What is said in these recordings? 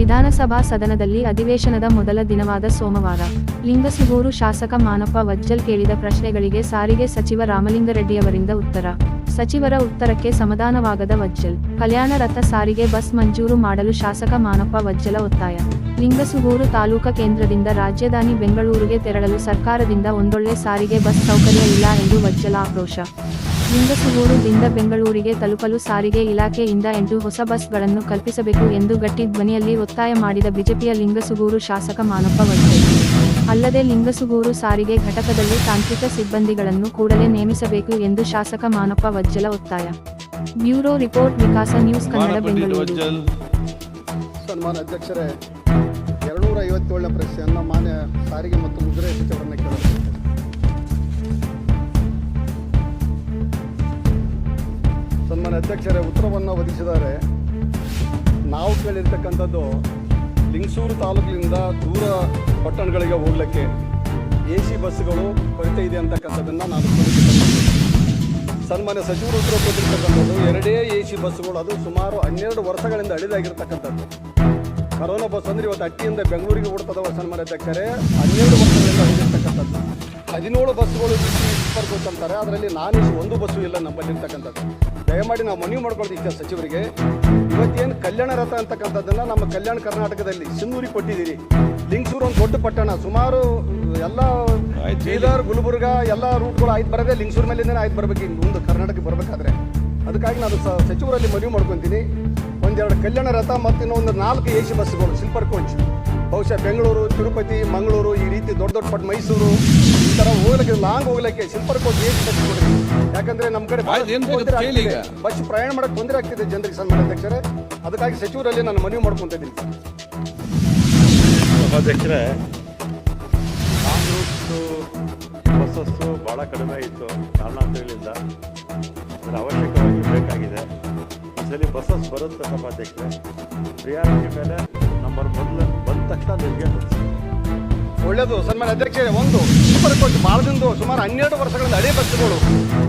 ವಿಧಾನಸಭಾ ಸದನದಲ್ಲಿ ಅಧಿವೇಶನದ ಮೊದಲ ದಿನವಾದ ಸೋಮವಾರ, ಲಿಂಗಸುಗೂರು ಶಾಸಕ ಮಾನಪ್ಪ ವಜ್ಜಲ್ ಕೇಳಿದ ಪ್ರಶ್ನೆಗಳಿಗೆ ಸಾರಿಗೆ ಸಚಿವ ರಾಮಲಿಂಗರೆಡ್ಡಿಯವರಿಂದ ಉತ್ತರ. ಸಚಿವರ ಉತ್ತರಕ್ಕೆ ಸಮಾಧಾನವಾಗದ ವಜ್ಜಲ್, ಕಲ್ಯಾಣ ರಥ ಸಾರಿಗೆ ಬಸ್ ಮಂಜೂರು ಮಾಡಲು ಶಾಸಕ ಮಾನಪ್ಪ ವಜ್ಜಲ ಒತ್ತಾಯ. ಲಿಂಗಸುಗೂರು ತಾಲೂಕಾ ಕೇಂದ್ರದಿಂದ ರಾಜಧಾನಿ ಬೆಂಗಳೂರಿಗೆ ತೆರಳಲು ಸರ್ಕಾರದಿಂದ ಒಂದೊಳ್ಳೆ ಸಾರಿಗೆ ಬಸ್ ಸೌಕರ್ಯ ಇಲ್ಲ ಎಂದು ವಜ್ಜಲ ಆಕ್ರೋಶ. ಲಿಂಗಸುಗೂರುದಿಂದ ಬೆಂಗಳೂರಿಗೆ ತಲುಪಲು ಸಾರಿಗೆ ಇಲಾಖೆಯಿಂದ ಎಂಟು ಹೊಸ ಬಸ್ಗಳನ್ನು ಕಲ್ಪಿಸಬೇಕು ಎಂದು ಗಟ್ಟಿ ಧ್ವನಿಯಲ್ಲಿ ಒತ್ತಾಯ ಮಾಡಿದ ಬಿಜೆಪಿಯ ಲಿಂಗಸುಗೂರು ಶಾಸಕ ಮಾನಪ್ಪ ವರ್ಗ ಅಲ್ಲದೆ ಲಿಂಗಸುಗೂರು ಸಾರಿಗೆ ಘಟಕದಲ್ಲಿ ತಾಂತ್ರಿಕ ಸಿಬ್ಬಂದಿಗಳನ್ನು ಕೂಡಲೇ ನೇಮಿಸಬೇಕು ಎಂದು ಶಾಸಕ ಮಾನಪ್ಪ ವಜ್ಜಲ ಒತ್ತಾಯ. Bureau report Vikasa news Kannada Bengaluru. ಸನ್ಮಾನ ಅಧ್ಯಕ್ಷರೇ ಮಾನ್ಯ ಸನ್ಮಾನ್ಯ ಅಧ್ಯಕ್ಷರೇ, ಉತ್ತರವನ್ನು ಒದಗಿಸಿದ್ದಾರೆ. ನಾವು ಕೇಳಿರ್ತಕ್ಕಂಥದ್ದು ಲಿಂಗಸೂರು ತಾಲೂಕಿನಿಂದ ದೂರ ಪಟ್ಟಣಗಳಿಗೆ ಹೋಗ್ಲಿಕ್ಕೆ ಎ ಸಿ ಬಸ್ಸುಗಳು ಕೊರತೆ ಇದೆ ಅಂತಕ್ಕಂಥದ್ದನ್ನು ನಾನು ಸನ್ಮಾನ್ಯ ಸಚಿವರು ಉತ್ತರ ಕೊಟ್ಟಿರ್ತಕ್ಕಂಥದ್ದು ಎರಡೇ ಎ ಸಿ ಬಸ್ಸುಗಳು, ಅದು ಸುಮಾರು ಹನ್ನೆರಡು ವರ್ಷಗಳಿಂದ ಅಳಿದಾಗಿರ್ತಕ್ಕಂಥದ್ದು. ಕರೋನಾ ಬಸ್ ಅಂದರೆ ಇವತ್ತು ಅಟ್ಟಿಯಿಂದ ಬೆಂಗಳೂರಿಗೆ ಓಡ್ತದವ ಸನ್ಮಾನ್ಯ ಅಧ್ಯಕ್ಷರೇ, ಹನ್ನೆರಡು ವರ್ಷಗಳಿಂದ ಅಳಿದಿರ್ತಕ್ಕಂಥದ್ದು. ಹದಿನೇಳು ಬಸ್ಸುಗಳು ಕೋಚ್ ಅಂತಾರೆ. ಅದರಲ್ಲಿ ನಾನು ಒಂದು ಬಸ್ಸು ಇಲ್ಲ ನಮ್ಮಲ್ಲಿರ್ತಕ್ಕಂಥದ್ದು ದಯಮಾಡಿ ನಾವು ಮನವಿ ಮಾಡ್ಕೊಳ್ತೀವಿ ಸಚಿವರಿಗೆ. ಇವತ್ತೇನು ಕಲ್ಯಾಣ ರಥ ಅಂತಕ್ಕಂಥದ್ದನ್ನು ನಮ್ಮ ಕಲ್ಯಾಣ ಕರ್ನಾಟಕದಲ್ಲಿ ಸಿನ್ನೂರಿಗೆ ಕೊಟ್ಟಿದ್ದೀರಿ. ಲಿಂಗಸೂರು ಒಂದು ದೊಡ್ಡ ಪಟ್ಟಣ. ಸುಮಾರು ಎಲ್ಲ. ಬೀದರ್ ಗುಲ್ಬರ್ಗ ಎಲ್ಲ ರೂಟ್ಗಳು ಆಯ್ತು ಬರದೆ ಲಿಂಗಸೂರು ಮೇಲಿಂದನೇ ಆಯ್ತು ಬರಬೇಕು. ಇನ್ನು ಮುಂದೆ ಕರ್ನಾಟಕಕ್ಕೆ ಬರಬೇಕಾದ್ರೆ. ಅದಕ್ಕಾಗಿ ನಾನು ಸ- ಸಚಿವರಲ್ಲಿ ಮನವಿ ಮಾಡ್ಕೊತೀನಿ. ಒಂದೆರಡು ಕಲ್ಯಾಣ ರಥ ಮತ್ತು ಇನ್ನೊಂದು ನಾಲ್ಕು ಎ ಸಿ ಬಸ್ಸುಗಳು ಸ್ಲೀಪರ್ ಕೋಚ್ ಬಹುಶಃ ಬೆಂಗಳೂರು ತಿರುಪತಿ ಮಂಗಳೂರು ಈ ರೀತಿ ದೊಡ್ಡ ದೊಡ್ಡ ಪಟ್ಟು ಮೈಸೂರು ಈ ಥರ ಹೋಗ್ಲಿಕ್ಕೆ ಲಾಂಗ್ ಹೋಗ್ಲಿಕ್ಕೆ sleeper coach A C bus ಕೊಡ್ರಿ ಯಾಕಂದ್ರೆ ನಮ್ಮ ಕಡೆ. ಬಸ್ ಪ್ರಯಾಣ ಮಾಡಕ್ಕೆ ತೊಂದರೆ ಆಗ್ತಿದೆ ಜನರಿಗೆ ಸನ್ಮಾನ ಅಧ್ಯಕ್ಷರೇ. ಅದಕ್ಕಾಗಿ ಸಚಿವರಲ್ಲಿ ನಾನು ಮನವಿ ಮಾಡ್ಕೊಂತ ಇದ್ದೀನಿ. ಕಾಂಗ್ರೆಸ್ ಬಸ್ಸಸ್ಸು ಭಾಳ ಕಡಿಮೆ ಇತ್ತು. ಕಾರಣಾಂತರಗಳಿಂದ ಅದರ ಅವಶ್ಯಕವಾಗಿ ಬೇಕಾಗಿದೆ. ಅದರಲ್ಲಿ ಸಲ ಬಸ್ಸಸ್ ಬರುತ್ತೆ ಸಭಾಧ್ಯಕ್ಷರೇ. ಪ್ರಿಯಾರಿಟಿ ಮೇಲೆ ನಂಬರ್ ಮೊದಲು ಬಂದ ತಕ್ಷಣ ನಿಮಗೆ. ಒಳ್ಳೆಯದು ಸನ್ಮಾನ್ಯ ಅಧ್ಯಕ್ಷರೇ ಒಂದು ಸೂಪರ್ ಕೋಚ್ ಬಾಳದಿಂದ ಸುಮಾರು ಹನ್ನೆರಡು ವರ್ಷಗಳಿಂದ ಹಳೆ ಬಸ್ಸುಗಳು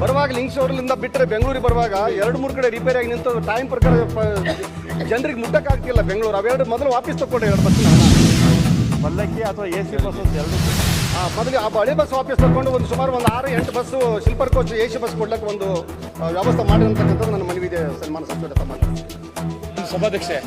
ಬರುವಾಗ ಲಿಂಗ್ಸೂರ್ಲಿಂದ ಬಿಟ್ಟರೆ ಬೆಂಗಳೂರಿಗೆ ಬರುವಾಗ ಎರಡು ಮೂರು ಕಡೆ ರಿಪೇರಿ ಆಗಿ ನಿಂತು ಟೈಮ್ ಪ್ರಕಾರ ಜನರಿಗೆ ಮುಟ್ಟಕ್ಕಾಗ್ತಿಲ್ಲ ಬೆಂಗಳೂರು. ಅವೆರಡು ಮೊದಲು ವಾಪಸ್ ತಗೊಂಡೆ ಎರಡು ಬಸ್ಸು ಪಲ್ಲಕ್ಕಿ ಅಥವಾ ಎ ಸಿ ಬಸ್ ಅಂತ ಎರಡು ಮೊದಲು ಆ ಹಳೆ ಬಸ್ ವಾಪಸ್ ತಗೊಂಡು ಒಂದು ಸುಮಾರು ಒಂದು ಆರು ಎಂಟು bus sleeper coach A C bus ಕೊಡ್ಲಿಕ್ಕೆ ಒಂದು ವ್ಯವಸ್ಥೆ ಮಾಡಿರತಕ್ಕಂಥದ್ದು ನನ್ನ ಮನವಿ ಇದೆ ಸನ್ಮಾನ ತಮ್ಮ ಸಭಾಧ್ಯಕ್ಷೆ